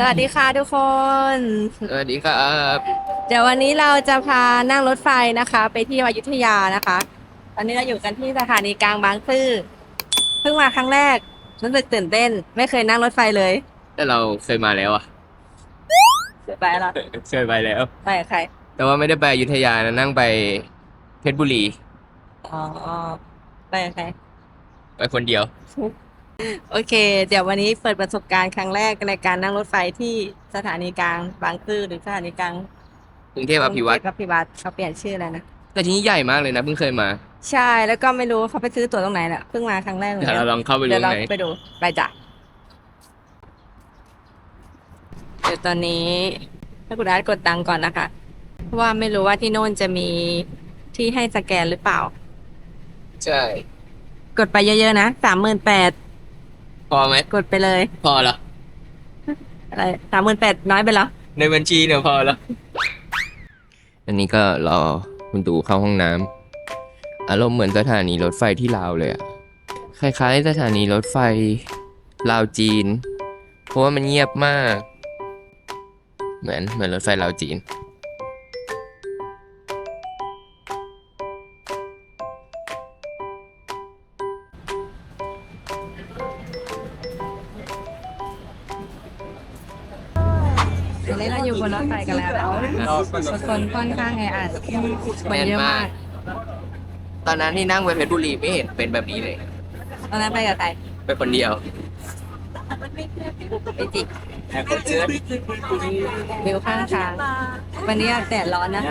สวัสดีค่ะทุกคน สวัสดีครับ เดี๋ยววันนี้เราจะพานั่งรถไฟนะคะ ไปที่อยุธยานะคะ ตอนนี้เราอยู่กันที่สถานีกลางบางซื่อเพิ่งมาครั้งแรกรู้สึกตื่นเต้น ไม่เคยนั่งรถไฟเลยแต่เราเคยมาแล้วอะเสียไปแล้วเคยไปแล้ว ไปกับใครแต่ว่าไม่ได้ไปอยุธยานะนั่งไปเพชรบุรี อ๋อไปกับใคร ไปคนเดียว โอเค เดี๋ยววันนี้เปิดประสบการณ์ครั้งแรกในการนั่งรถไฟที่สถานีกลางบางซื่อหรือสถานีกลางกรุงเทพอภิวัตรกรุงเทพอภิวัตรเขาเปลี่ยนชื่อแล้วนะ แต่ที่นี่ใหญ่มากเลยนะเพิ่งเคยมา ใช่แล้วก็ไม่รู้เขาไปซื้อตั๋วตรงไหนแหละเพิ่งมาครั้งแรกเหมือนเดี๋ยวกัเรานลองเข้าไปดูเดี๋ยวเราไหนไปดูไปจ้ะเดี๋ยวตอนนี้ถ้าคุณอาร์ตกดตังค์ก่อนนะคะเพราะว่าไม่รู้ว่าที่โน่นจะมีที่ให้สแกนหรือเปล่า ใช่ กดไปเยอะๆนะสามหมื่นแปด พอไหมกดไปเลย พอเหรออะไรสามหมื่นแปดน้อยไปเหรอในบัญชีเนี่ยพอแล้วอันนี้ก็รอคุณตู่เข้าห้องน้ำอารมณ์เหมือนสถานีรถไฟที่ลาวเลยอะคล้ายๆ สถานีรถไฟลาวจีน เพราะว่ามันเงียบมาก เหมือนเหมือนรถไฟลาวจีน สนค่อนข้างแออัดนเยอะมาก ตอนนั้นที่นั่งไปเพชรบุรีไม่เห็นเป็นแบบนี้เลย ตอนนั้นไปกับใครไปคนเดียวไปจิแอบเชื้อวิวข้างทาง วันนี้แดดร้อนนะ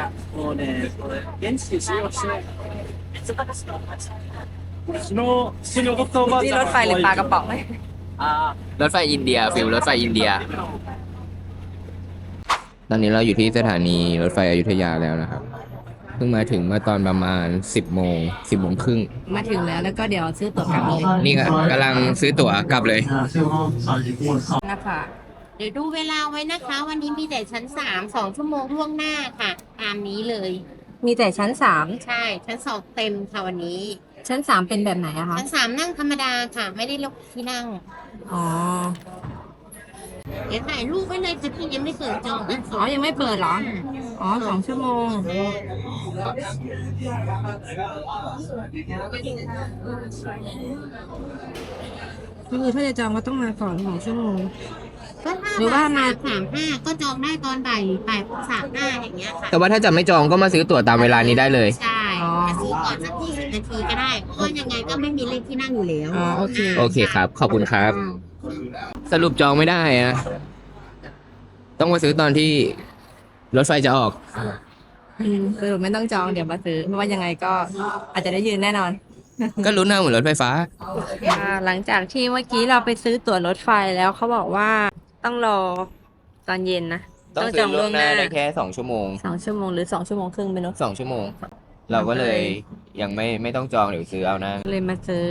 นี่รถไฟหรือปลากระป๋องไหมรถไฟอินเดียฟิลรถไฟอินเดีย ตอนนี้เราอยู่ที่สถานีรถไฟอยุธยาแล้วนะครับ เพิ่งมาถึงเมื่อตอนประมาณ 10โมง10โมงครึ่ง มาถึงแล้วแล้วก็เดี๋ยวซื้อตั๋วกลับเลยนี่ก็กำลังซื้อตั๋วกลับเลยนะคะเดี๋ยวดูเวลาไว้นะคะ วันนี้มีแต่ชั้นสามสองชั่วโมงล่วงหน้าค่ะ ตามนี้เลย มีแต่ชั้นสามใช่ ชั้นสองเต็มค่ะวันนี้ ชั้นสามเป็นแบบไหนอะคะชั้นสามนั่งธรรมดาค่ะ ไม่ได้ลกที่นั่ง อ๋อ เดี๋ยวถ่ายรูปไว้เลยจะพี่ยังไม่เปิดจองนะอ๋อยังไม่เปิดเหรอ อ๋อสองชั่วโมงก็คือถ้าจะจองก็ต้องมาก่อนสองชั่วโมง ก็ถ้าหรือว่ามา สามห้าก็จองได้ตอนบ่ายบ่ายสามห้าอย่างเงี้ยค่ะแต่ว่าถ้าจะไม่จองก็มาซื้อตั๋วตามเวลานี้ได้เลย ใช่อ๋อจะซื้อก่อนสักยี่สิบนาทีก็ได้เพราะว่ายังไงก็ไม่มีเลขที่นั่งอยู่แล้ว อ๋อโอเค โอเคครับ ขอบคุณครับอืม สรุปจองไม่ได้อะต้องมาซื้อตอนที่รถไฟจะออก อืมสรุปไม่ต้องจองเดี๋ยวมาซื้อเพราะว่ายังไงก็อาจจะได้ยืนแน่นอนก็รู้นนะเหมือนรถไฟฟ้า อ่าหลังจากที่เมื่อกี้เราไปซื้อตั๋วรถไฟแล้วเขาบอกว่าต้องรอตอนเย็นนะต้องซื้อล่วงหน้าได้แค่สองชั่วโมงสองชั่วโมงหรือสองชั่วโมงครึ่งไม่รู้สองชั่วโมง เราก็เลยยังไม่ไม่ต้องจองเดี๋ยวซื้อเอานะ เลยมาซื้อ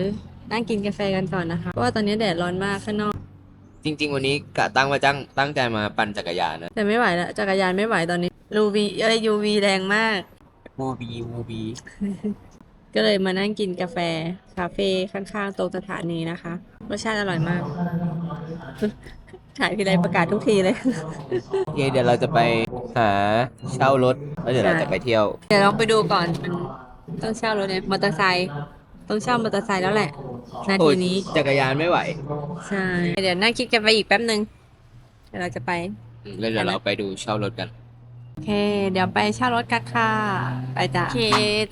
นั่งกินกาแฟกันก่อนนะคะเพราะว่าตอนนี้แดดร้อนมากข้างนอก จริง ๆ วันนี้กะตั้งมาจังตั้งใจมาปั่นจักรยานนะแต่ไม่ไหวแล้วจักรยานไม่ไหวตอนนี้ยูวีเอ้ยยูวีแรงมาก วูบีวูบีก็เลยมานั่งกินกาแฟ คาเฟ่ข้างๆตรงสถานีนะคะรสชาติอร่อยมากถ่ายทีไรประกาศทุกทีเลย โอเคเดี๋ยวเราจะไปหาเช่ารถแล้วเดี๋ยวเราจะไปเที่ยว เดี๋ยวลองไปดูก่อนมันต้องเช่ารถเนี่ยมอเตอร์ไซค์ ต้องเช่ามอเตอร์ไซค์แล้วแหละนาโอ้ทียนี้ จักรยานไม่ไหว ใช่ เดี๋ยวนั่งคิดกันไปอีกแป๊บหนึ่งเดี๋ยวเราจะไป แล้วเดี๋ยวเราไปดูเช่ารถกัน โอเค เดี๋ยวไปเช่ารถกันค่ะ ไปจ้ะ โอเค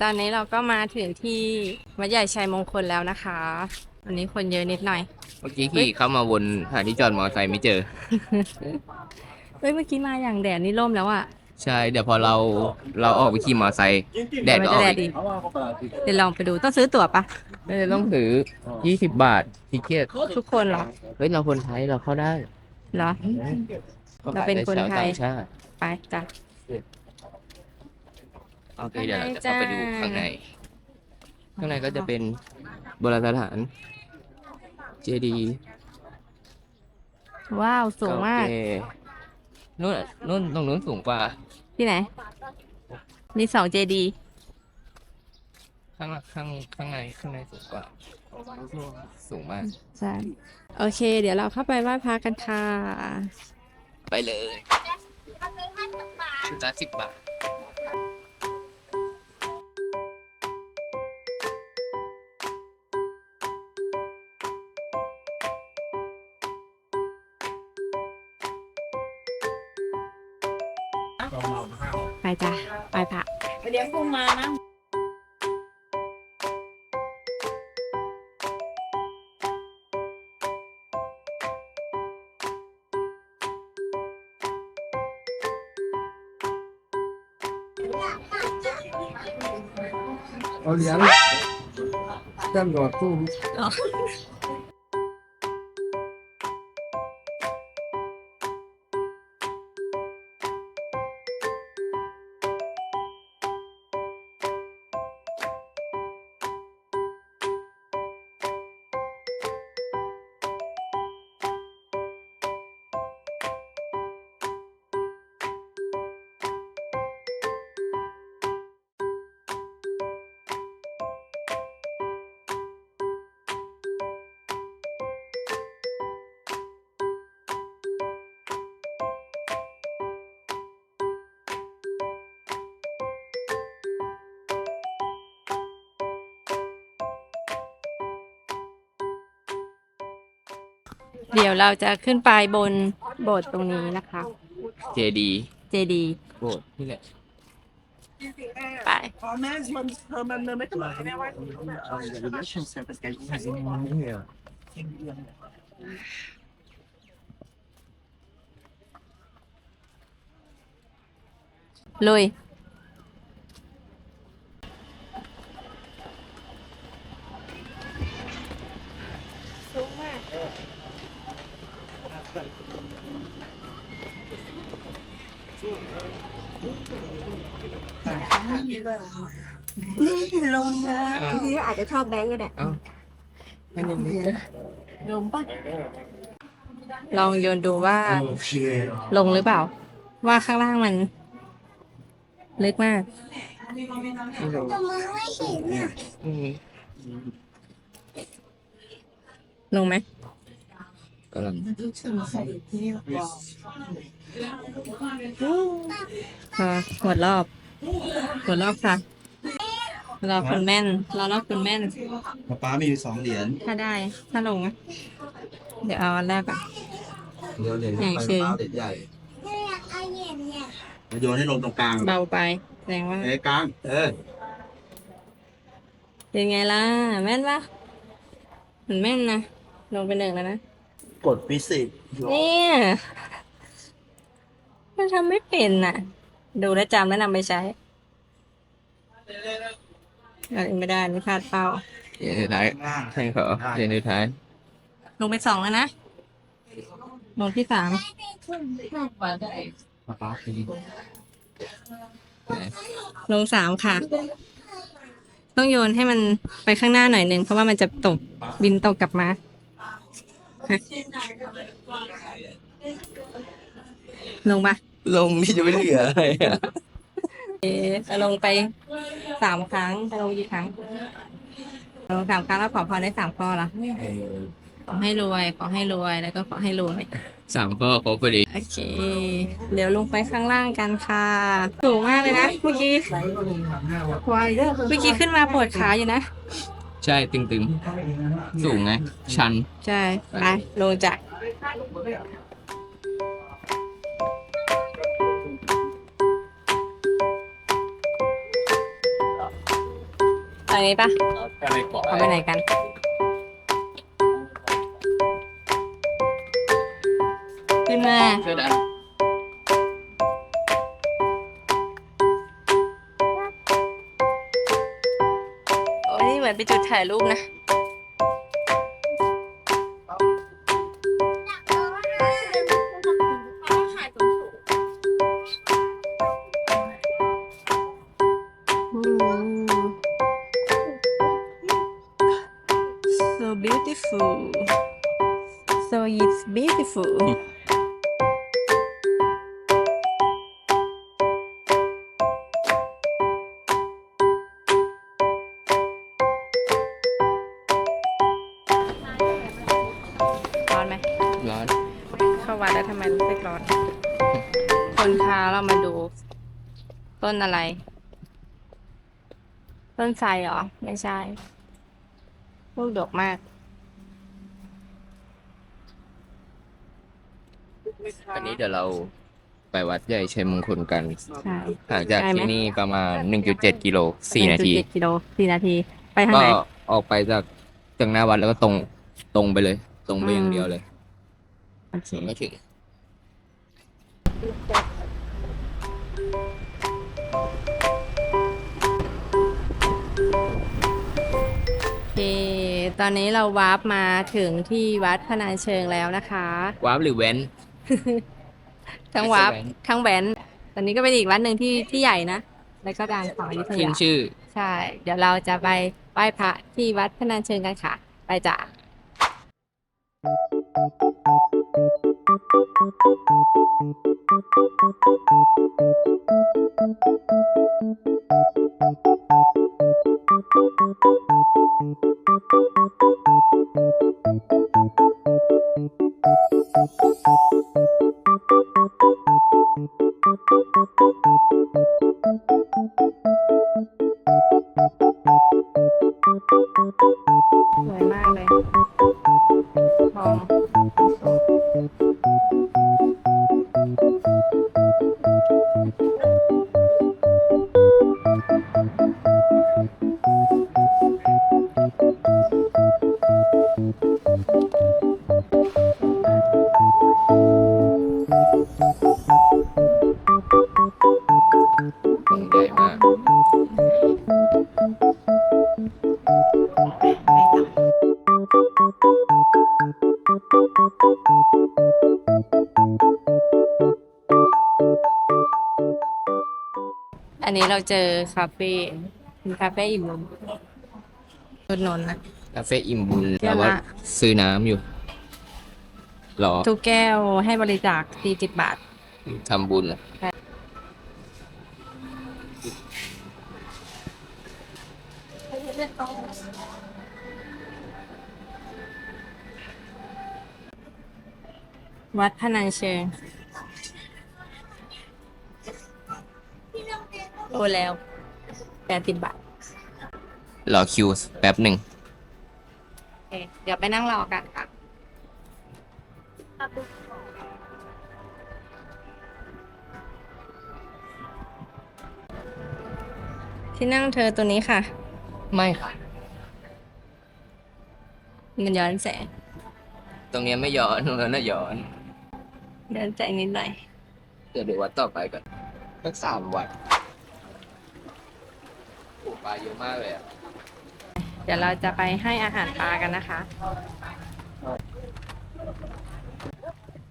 ตอนนี้เราก็มาถึงที่วัดใหญ่ชัยมงคลแล้วนะคะวันนี้คนเยอะนิดหน่อย เมื่อกี้ขี่เข้ามาวนหาที่จอดมอเตอร์ไซค์ไม่เจอ เฮ้ย เมื่อกี้มาอย่างแดดนี่ร่มแล้วอะ ใช่ เดี๋ยวพอเราเราออกไปขี่มอเตอร์ไซค์แดดก็ออกแดดอีดีกเดี๋ยวลองไปดูต้องซื้อตั๋วปะเอ้ยต้องถือ 20 บาททิเกตทุกคนเหรอเฮ้ยเราคนไทยเราเข้าได้เหรอ เราเป็นคนไทยก็ขายแต่ชาวต่างชาติไปจ้ะ โอเคเดี๋ยวเราจะเข้าไปดูข้าข้างงในในจ้าข้างในก็จะเป็นโบราณสถาน เจดีย์ว้าว สูงมากเก่ นู่นอะนู่นตรงนู้นสูงกว่า ที่ไหน มีสองเจดี ข้างหลังข้างข้างในข้างในสูงกว่า สูงมาก ใช่ โอเค เดี๋ยวเราเข้าไปไหว้พระกันค่ะ ไปเลยชุดละสิบบาท ไปจ้ะไปพระเดี๋ยวกูมานะเอาเหรียญแต้มดอดตู้ เดี๋ยวเราจะขึ้นไปบนโบสถ์ตรงนี้นะคะ เจดีเจดีโบสถ์นี่แหละไปลุย ที่อาจจะชอบแบงก์ก็ได้ลงปะลองโยนดูว่า ลงหรือเปล่า ว่าข้างล่างมัน ลึกมากลงไหมกำลังพอหมดรอบ หมดรอบค่ะ รอคนแม่นรอรอบคนแม่น ป๊าป๊ามีอยู่สองเหรียญถ้าได้ ถ้าลงอะเดี๋ยวเอาอันแรกก่อนเหรียญเหรียญใหญ่เชิงเหรียญใหญ่โยนให้ลงตรงกลางเบาไปแสดงว่า เอ้ยกลาง เออเป็นไงล่ะ แม่นปะเหมือนแม่นนะ ลงไปหนึ่งแล้วนะ กดฟิสิกส์เนี่ยมันทำไม่เป็นน่ะ ดูแลวจำแล้วนำไปใช้ อันนี้ไม่ได้นี่พลาดเป้าเรียนสุดท้ายใช่ขอเรียนสุดท้ายลงไปสองแล้วนะลงที่สามป๊าป๊าคือลงสามค่ะ ต้องโยนให้มันไปข้างหน้าหน่อยหนึ่งเพราะว่ามันจะตกบินตกกลับมาฮะลงปะลงนี่จะไม่เหลืออะไรอะ เอ๊ะจะลงไป สามครั้งจะลงกี่ครั้งลงสามครั้งแล้วขอพรได้สามข้อละขอให้รวย ขอให้รวยแล้วก็ขอให้รวยสามข้อครบพอดีโอเค เดี๋ยวลงไปข้างล่างกันค่ะ สูงมากเลยนะเมื่อกี้ควายเด้อเมื่อกี้ขึ้นมาปวดขาอยู่นะ ใช่ตึงๆ สูงไง ชัน ใช่ไปลงจาก อันนี้ปะเอาไปไหนกัน ขึ้นมา เสื้อดโอ้ยนี่เหมือนไปจุดถ่ายรูปนะ so it's beautiful ร้อนไหม ร้อนเข้าวัดแล้วทำไมรู้สึกร้อน คนพาเรามาดู ต้นอะไร ต้นไทรเหรอ ไม่ใช่ ลูกดกมาก อันนี้เดี๋ยวเราไปวัดใหญ่ชัยมงคลกันใช่ ห่างจากไกลไหม ที่นี่ประมาณ 1.7 กิโล 4 นาที 1.7กิโลสี่นาที ไปทางก็ไหน ออกไปจากจากหน้าวัดแล้วก็ตรงตรงไปเลย ตรงไปอืมอย่างเดียวเลยโอเคไม่ถึงโอเค ตอนนี้เราวาร์ปมาถึงที่วัดพนัญเชิงแล้วนะคะวาร์ปหรือแว้น ทั้งไม่ใช่วาร์ปแว้นทั้งแหวนตอนนี้ก็เป็นอีกวัดหนึ่งที่ที่ใหญ่นะ แล้วก็ดังของอยุธขึ้นยาชื่อ ใช่ เดี๋ยวเราจะไปไหว้พระที่วัดพนัญเชิงกันค่ะ ไปจ้ะส อันนี้เราเจอคาเฟ่เป็นคาเฟ่อิ่มลมรถนนท์นะ คาเฟ่อิ่มบุญแก้แล้ววละก็ซื้อน้ำอยู่รอทุกแก้วให้บริจาค40บาท ทำบุญอะวัดพนัญเชิง โอแล้วแปดสิบบาทรอคิวแป๊บหนึ่งโอเคเดี๋ยวไปนั่งรอกันค่ะ ที่นั่งเธอตัวนี้ค่ะ ไม่ค่ะ มันย้อนแสงตรงเนี้ยไม่ย้อนตรงนั้นน่ะย้อนย้อนแสงนิดหน่อย เดี๋ยวดูวัดต่อไปก่อนสักสามวัดโอ้ ปลาเยอะมากเลยอะเดี๋ยวเราจะไปให้อาหารปลากันนะคะ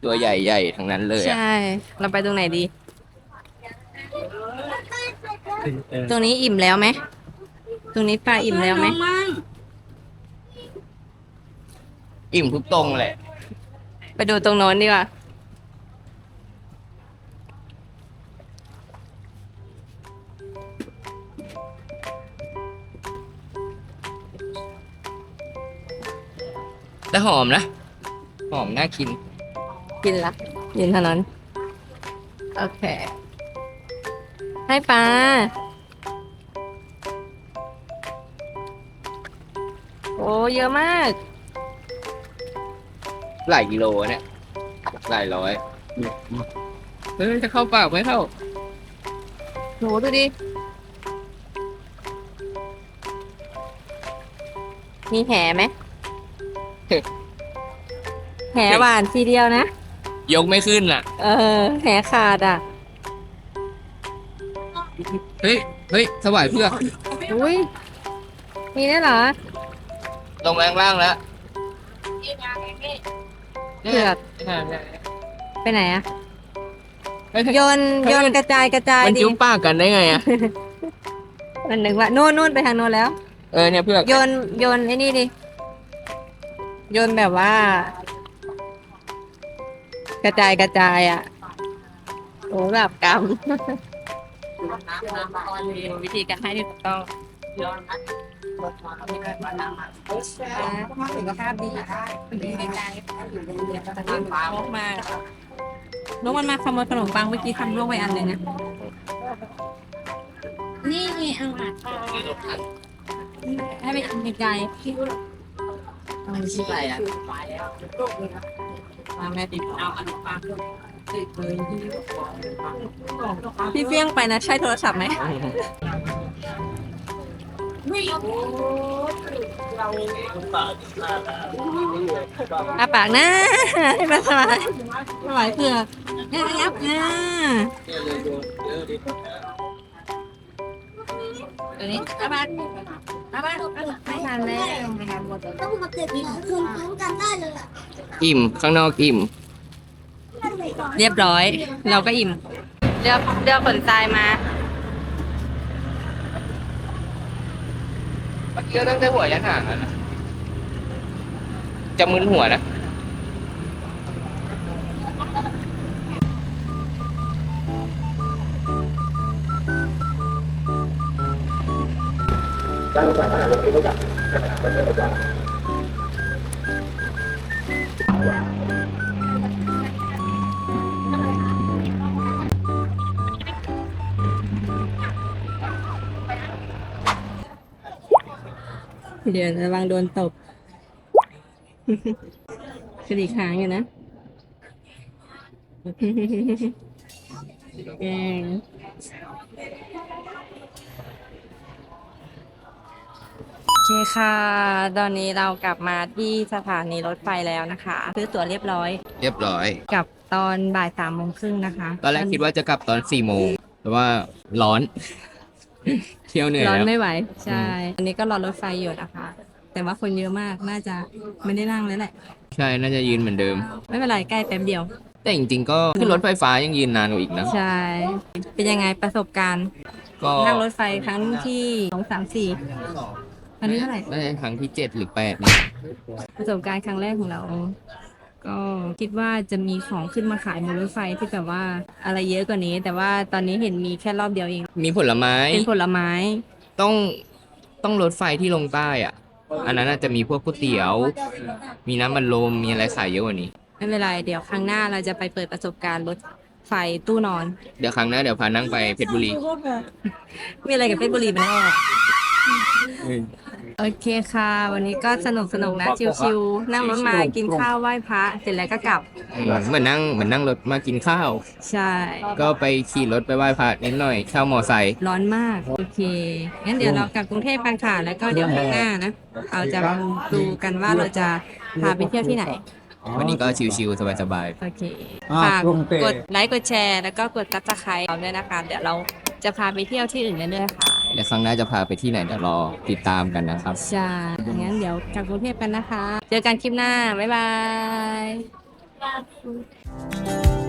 ตัวใหญ่ๆทั้งนั้นเลยอะใช่ เราไปตรงไหนดี ตรงนี้อิ่มแล้วไหม ตรงนี้ปลาอิ่มแล้วไหม อิ่มทุกตรงแหละไปดูตรงโน้นดีกว่า แต่หอมนะ หอมน่ากิน กินละยินถนนโอเค ให้ปลาโอ้เยอะมาก หลายกิโลเนี่ย หลายร้อยเฮ้ยจะเข้าปากไม่เข้าโหดูดิ มีแหไหม แหหวานทีเดียวนะ ยกไม่ขึ้นอะ เออ แหขาดอะ เฮ้ย เฮ้ยสวายเพื่อกอุ้ย มีได้วยเหรอลงแรงล่างแล้วเผือกไปไหนอะเฮ้ยโยนเฮ้ยโยนกระจายกระจายมันดิ จุ๊บปากกันได้ไงอะ มันนึกว่าโน่นโน่นไปทางโน้นแล้ว เออเนี่ยเพื่อกโยนโยนไอ้นี่ดิ โยนแบบว่า กระจายกระจายอะโอ้แบบกรรมวิธีการให้ที่ถูกต้องสุขภาพดีดีใจมากน้องมันมาขโมยขนมปังเมื่อกี้ทำร่วงไปอันหนึ่งนะนี่ไงเอาหมาตาให้ไปอัน ไกลมันชื่ออะไรอะๆมาแม่ติดเอาขนมปังพี่เฟี้ยงไปนะ ใช้โทรศัพท์ไหมอาปากนะให้มาสบายสบายเผื่องับงับนะตัวนี้อาปาก อาปากไม่ทันแล้วไม่ทันหมดต้องมาเกิดอีกคืนพร้อมกันได้เลยอะอิ่มข้างนอกอิ่ม เรียบร้อย เราก็อิ่มเลือกเลือกขนทรายมาเมื่อกี้ตั้งแต่หัวยันหางแล้วนะจะมึนหัวนะ เดี๋ยวระวังโดนตบกระดิกหางอยู่นะแกงโอ เคค่ะ ตอนนี้เรากลับมาที่สถานีรถไฟแล้วนะคะ ซื้อตั๋วเรียบร้อย เรียบร้อย กลับตอนบ่ายสามโมงครึ่งนะคะตอนแรกคิดว่าจะกลับตอนสี่โมงแต่ว่าร้อน เที่ยวเหนื่อยร้อนแล้ว ไม่ไหว ใช่ อันนี้ก็รอรถไฟอยู่นะคะ แต่ว่าคนเยอะมาก น่าจะไม่ได้นั่งแล้วแหละ ใช่น่าจะยืนเหมือนเดิม ไม่เป็นไรใกล้แป๊บเดียว แต่จริงๆ ก็ขึ้นรถไฟฟ้ายังยืนนานกว่าอีกนะ ใช่ เป็นยังไงประสบการณ์ ก็นั่งรถไฟครั้งที่สองสามสี่ อันนี้เท่าไหร่น่าจะครั้งที่เจ็ดหรือแปดเนี่ยประสบการณ์ครั้งแรกของเรา ก็คิดว่าจะมีของขึ้นมาขายบนรถไฟที่แบบว่าอะไรเยอะกว่านี้ แต่ว่าตอนนี้เห็นมีแค่รอบเดียวเอง มีผลไม้ เป็นผลไม้ ต้องต้องรถไฟที่ลงใต้อะ อันนั้นอาจจะมีพวกก๋วยเตี๋ยว มีน้ำมันลมมีอะไรขายเยอะกว่านี้ ไม่เป็นไรเดี๋ยวครั้งหน้าเราจะไปเปิดประสบการณ์รถไฟตู้นอน เดี๋ยวครั้งหน้าเดี๋ยวพานั่งไปเพชรบุรี มีอะไรกับเพชรบุรีไหมออก โอเคค่ะ วันนี้ก็สนุกสนุกนะชิวๆนั่งรถมากินข้าวไหว้พระเสร็จแล้วก็กลับอืมเหมือนนั่งเหมือนนั่งรถมากินข้าว ใช่ ก็ไปขี่รถไปไหว้พระนิดหน่อยเช่ามอไซค์ร้อนมาก โอเค งั้นเดี๋ยวเรากลับกรุงเทพกันค่ะ แล้วก็เดี๋ยวข้างหน้านะ เราจะดูกันว่าเราจะพาไปเที่ยวที่ไหน วันนี้ก็ชิวๆสบายโอเคอ่าฝากกรุงเทพกดไลค์กดแชร์แล้วก็กดซับสไครต์เราด้วยนะคะ เดี๋ยวเราจะพาไปเที่ยวที่อื่นเรื่อยๆค่ะๆ แล้วครั้งหน้าจะพาไปที่ไหนเดี๋ยวรอติดตามกันนะครับ ใช่งั้นเดี๋ยวกลับกรุงเทพกันนะคะ เจอกันคลิปหน้า บ๊ายบาย